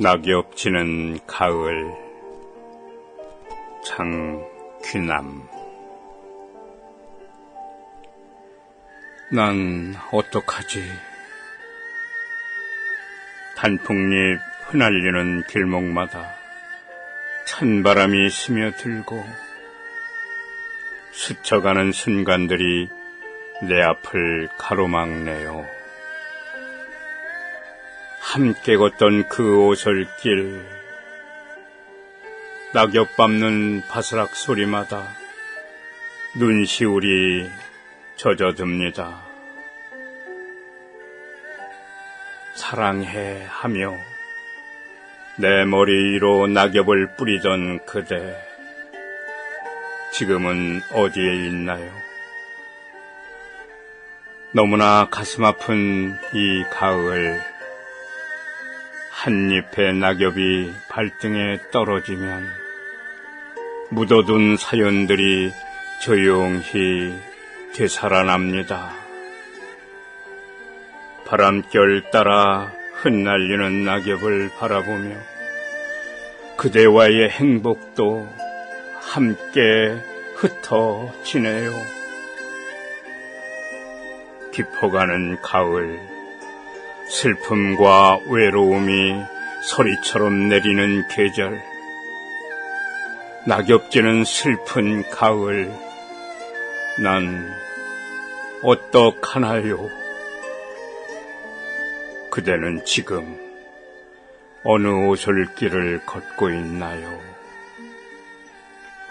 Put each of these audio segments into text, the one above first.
낙엽 지는 가을 장귀남 난 어떡하지? 단풍잎 흩날리는 길목마다 찬바람이 스며들고 스쳐가는 순간들이 내 앞을 가로막네요. 함께 걷던 그 오솔길, 낙엽 밟는 바스락 소리마다 눈시울이 젖어듭니다. 사랑해 하며 내 머리 위로 낙엽을 뿌리던 그대, 지금은 어디에 있나요? 너무나 가슴 아픈 이 가을, 한 잎의 낙엽이 발등에 떨어지면 묻어둔 사연들이 조용히 되살아납니다. 바람결 따라 흩날리는 낙엽을 바라보며 그대와의 행복도 함께 흩어지네요. 깊어가는 가을, 슬픔과 외로움이 소리처럼 내리는 계절, 낙엽지는 슬픈 가을, 난 어떡하나요? 그대는 지금 어느 오솔길을 걷고 있나요?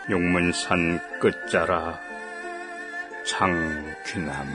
용문산 끝자락 장귀남